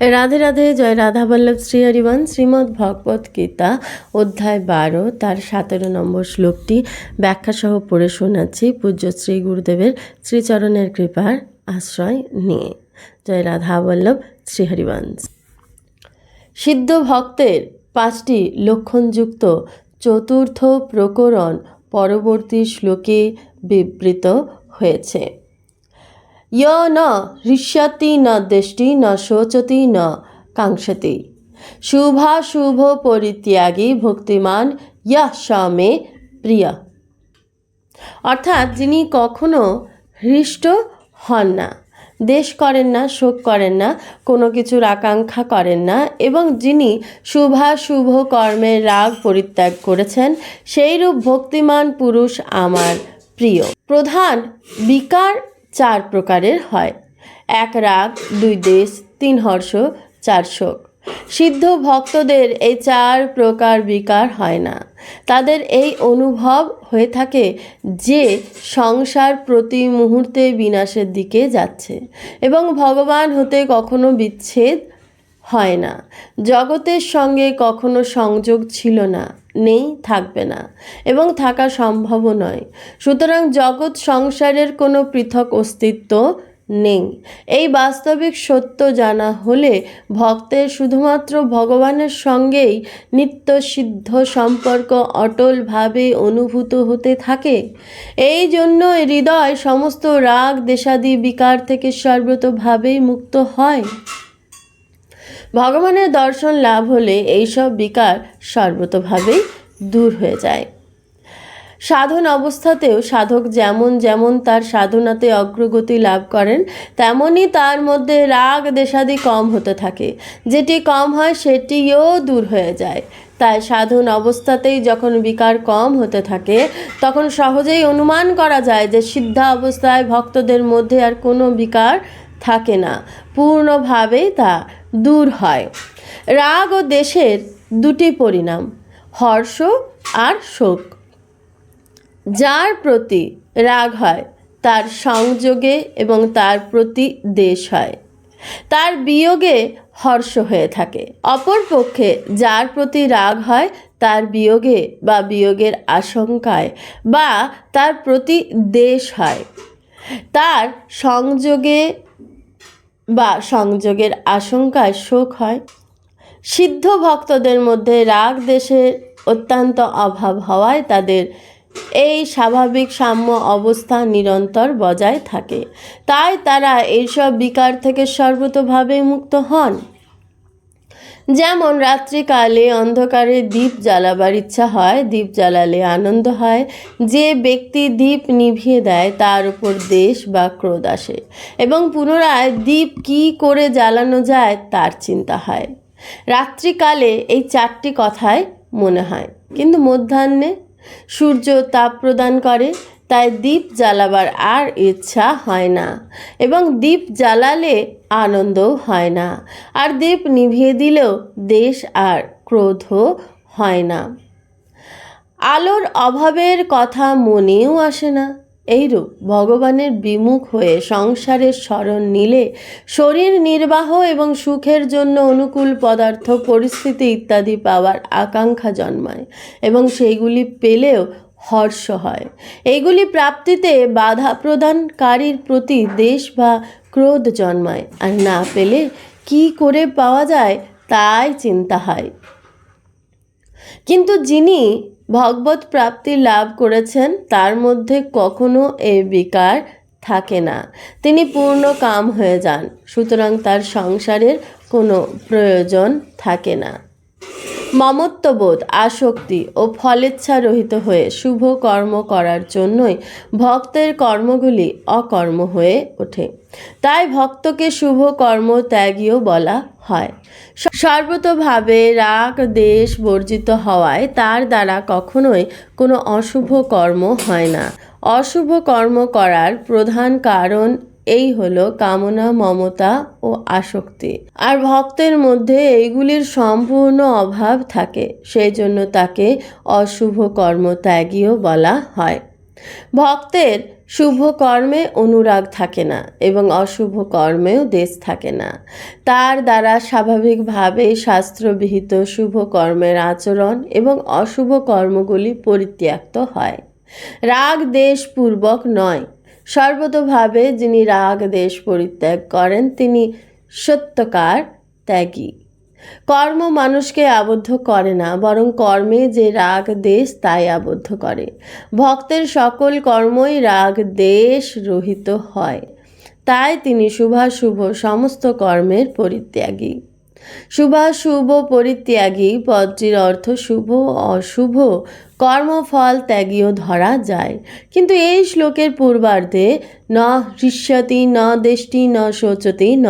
রাধে রাধে, জয় রাধা বল্লভ, শ্রী হরিবন, শ্রীমদ্ ভগবত গীতা, অধ্যায় বারো, তার সতেরো নম্বর শ্লোকটি ব্যাখ্যাসহ পড়ে শোনাচ্ছি। পূজ্য শ্রী গুরুদেবের শ্রীচরণের কৃপার আশ্রয় নিয়ে। জয় রাধা বল্লভ, শ্রী হরিবংশ সিদ্ধ ভক্তের পাঁচটি লক্ষণযুক্ত চতুর্থ প্রকরণ পরবর্তী শ্লোকে বিবৃত হয়েছে। य न হৃষ্যতি ন, দৃষ্টি ন, শোচতি ন কাঙ্ক্ষতি শুভাশুভ পরিত্যাগী ভক্তিমান ইয়া সমে প্রিয়া। অর্থাৎ যিনি কখনো হৃষ্ট হন না, দেশ করেন না, শোক করেন না, কোনো কিছুর আকাঙ্ক্ষা করেন না, এবং যিনি শুভাশুভ কর্মের রাগ পরিত্যাগ করেছেন, সেইরূপ ভক্তিমান পুরুষ আমার প্রিয়। প্রধান বিকার চার প্রকারের হয়। এক রাগ, দুই দেশ, তিন হর্ষ, চার শোক। সিদ্ধ ভক্তদের এই চার প্রকার বিকার হয় না। তাদের এই অনুভব হয়ে থাকে যে সংসার প্রতি মুহূর্তে বিনাশের দিকে যাচ্ছে এবং ভগবান হতে কখনো বিচ্ছেদ হয় না। জগতের সঙ্গে কখনো সংযোগ ছিল না। নেই, থাকবে না এবং থাকা সম্ভবও নয়। সুতরাং জগৎ সংসারের কোনো পৃথক অস্তিত্ব নেই। এই বাস্তবিক সত্য জানা হলে ভক্তের শুধুমাত্র ভগবানের সঙ্গেই নিত্য সিদ্ধ সম্পর্ক অটলভাবে অনুভূত হতে থাকে। এই জন্য হৃদয় সমস্ত রাগ, দেশাদি, বিকার থেকে সর্বতভাবেই মুক্ত হয়। ভগবানের দর্শন লাভ হলে এইসব বিকার সর্বতভাবেই দূর হয়ে যায়। সাধন অবস্থাতেও সাধক যেমন যেমন তার সাধনাতে অগ্রগতি লাভ করেন তেমনই তার মধ্যে রাগ দেশাদি কম হতে থাকে। যেটি কম হয় সেটিও দূর হয়ে যায়। তাই সাধন অবস্থাতেই যখন বিকার কম হতে থাকে, তখন সহজেই অনুমান করা যায় যে সিদ্ধা অবস্থায় ভক্তদের মধ্যে আর কোনো বিকার থাকে না। পূর্ণভাবেই তা দূর হয়। রাগ ও দেশের দুটি পরিণাম, হর্ষ আর শোক। যার প্রতি রাগ হয়, তার সংযোগে এবং তার প্রতি দেশ হয়। তার বিয়োগে হর্ষ হয়ে থাকে। অপরপক্ষে যার প্রতি রাগ হয়, তার বিয়োগে বা বিয়োগের আশঙ্কায় বা তার প্রতি দেশ হয়। তার সংযোগে বা সংযোগের আশঙ্কায় শোক হয়। সিদ্ধ ভক্তদের মধ্যে রাগ দেশের অত্যন্ত অভাব হওয়ায় তাদের এই স্বাভাবিক সাম্য অবস্থা নিরন্তর বজায় থাকে। তাই তারা এইসব বিকার থেকে সর্বতভাবে মুক্ত হন। যেমন রাত্রিকালে অন্ধকারে দীপ জ্বালাবার ইচ্ছা হয়, দীপ জ্বালালে আনন্দ হয়। যে ব্যক্তি দীপ নিভিয়ে দেয়, তার উপর দেশ বা ক্রোধ আসে এবং পুনরায় দ্বীপ কি করে জ্বালানো যায়, তার চিন্তা হয়। রাত্রিকালে এই চারটি কথাই মনে হয়। কিন্তু মধ্যাহ্নে সূর্য তাপ প্রদান করে তাই দীপ জ্বালাবার আর ইচ্ছা হয় না এবং দীপ জ্বালালে আনন্দও হয় না। আর দীপ নিভিয়ে দিলেও দেশ আর ক্রোধও হয় না। আলোর অভাবের কথা মনেও আসে না। এইরূপ ভগবানের বিমুখ হয়ে সংসারের স্মরণ নিলে শরীর নির্বাহ এবং সুখের জন্য অনুকূল পদার্থ, পরিস্থিতি ইত্যাদি পাওয়ার আকাঙ্ক্ষা জন্মায় এবং সেইগুলি পেলেও হর্ষ হয়। এইগুলি প্রাপ্তিতে বাধা প্রদানকারীর প্রতি দেশ বা ক্রোধ জন্মায়। আর না পেলে কি করে পাওয়া যায় তাই চিন্তা হয়। কিন্তু যিনি ভগবত প্রাপ্তি লাভ করেছেন, তার মধ্যে কখনো এ বিকার থাকে না। তিনি পূর্ণ কাম হয়ে যান, সুতরাং তার সংসারের কোনো প্রয়োজন থাকে না। মমত্ববোধ, আসক্তি ও ফলেচ্ছা রহিত হয়ে শুভ কর্ম করার জন্যই ভক্তের কর্মগুলি অকর্ম হয়ে ওঠে। তাই ভক্তকে শুভ কর্ম ত্যাগীও বলা হয়। সর্বতভাবে রাগ, দেশ বর্জিত হওয়ায় তার দ্বারা কখনোই কোনো অশুভ কর্ম হয় না। অশুভ কর্ম করার প্রধান কারণ এই হলো কামনা, মমতা ও আসক্তি। আর ভক্তের মধ্যে এইগুলির সম্পূর্ণ অভাব থাকে, সেই জন্য তাকে অশুভ কর্ম ত্যাগীও বলা হয়। ভক্তের শুভ কর্মে অনুরাগ থাকে না এবং অশুভ কর্মেও দেশ থাকে না। তার দ্বারা স্বাভাবিকভাবে শাস্ত্রবিহিত শুভ কর্মের আচরণ এবং অশুভ কর্মগুলি পরিত্যক্ত হয়। রাগ দেশপূর্বক নয় সর্বতভাবে যিনি রাগ, দেশ পরিত্যাগ করেন, তিনি সত্যকার ত্যাগী। কর্ম মানুষকে আবদ্ধ করে না, বরং কর্মে যে রাগ, দেশ, তাই আবদ্ধ করে। ভক্তের সকল কর্মই রাগ, দেশ রহিত হয়। তাই তিনি শুভাশুভ, সমস্ত কর্মের পরিত্যাগী। শুভাশুভ পরিত্যাগী, পদটির অর্থ শুভ অশুভ। কর্মফল ত্যাগীও ধরা যায়। কিন্তু এই শ্লোকের পূর্বার্ধে ন হৃষ্যতি, ন দেষ্টি, ন শোচতি, ন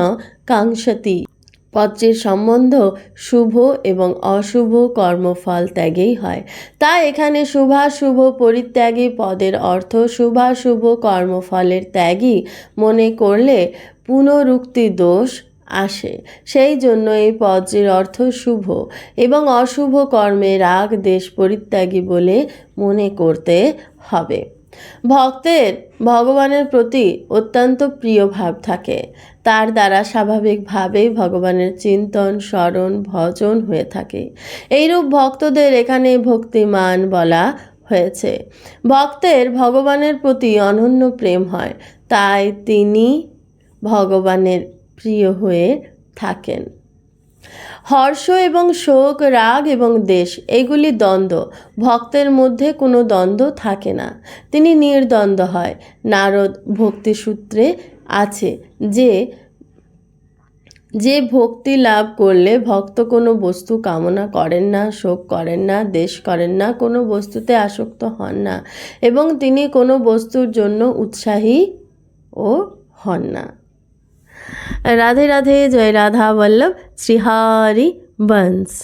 কাঙ্ক্ষতি পত্রের সম্বন্ধ শুভ এবং অশুভ কর্মফল ত্যাগেই হয়। তাই এখানে শুভাশুভ পরিত্যাগী, পদের অর্থ শুভাশুভ কর্মফলের ত্যাগী মনে করলে পুনরুক্তি দোষ আসে। সেই জন্য এই পদ্মের অর্থ শুভ এবং অশুভ কর্মে রাগ, দেশ পরিত্যাগী বলে মনে করতে হবে। ভক্তের, ভগবানের প্রতি অত্যন্ত প্রিয় ভাব থাকে। তার দ্বারা স্বাভাবিকভাবেই ভগবানের চিন্তন, স্মরণ, ভজন হয়ে থাকে। এইরূপ ভক্তদের এখানে ভক্তিমান বলা হয়েছে। ভক্তের, ভগবানের প্রতি অনন্য প্রেম হয়। তাই তিনি ভগবানের প্রিয় হয়ে থাকেন। হর্ষ এবং শোক, রাগ এবং দেশ, এগুলি দ্বন্দ্ব। ভক্তের মধ্যে কোনো দ্বন্দ্ব থাকে না। তিনি নির্দ্বন্দ্ব হয়। নারদ ভক্তিসূত্রে আছে যে যে ভক্তি লাভ করলে ভক্ত কোনো বস্তু কামনা করেন না, শোক করেন না, দেশ করেন না, কোনো বস্তুতে আসক্ত হন না এবং তিনি কোনো বস্তুর জন্য উৎসাহী ও হন না। রাধে রাধে জয় রাধা বল্লভ শ্রীহারি বংশ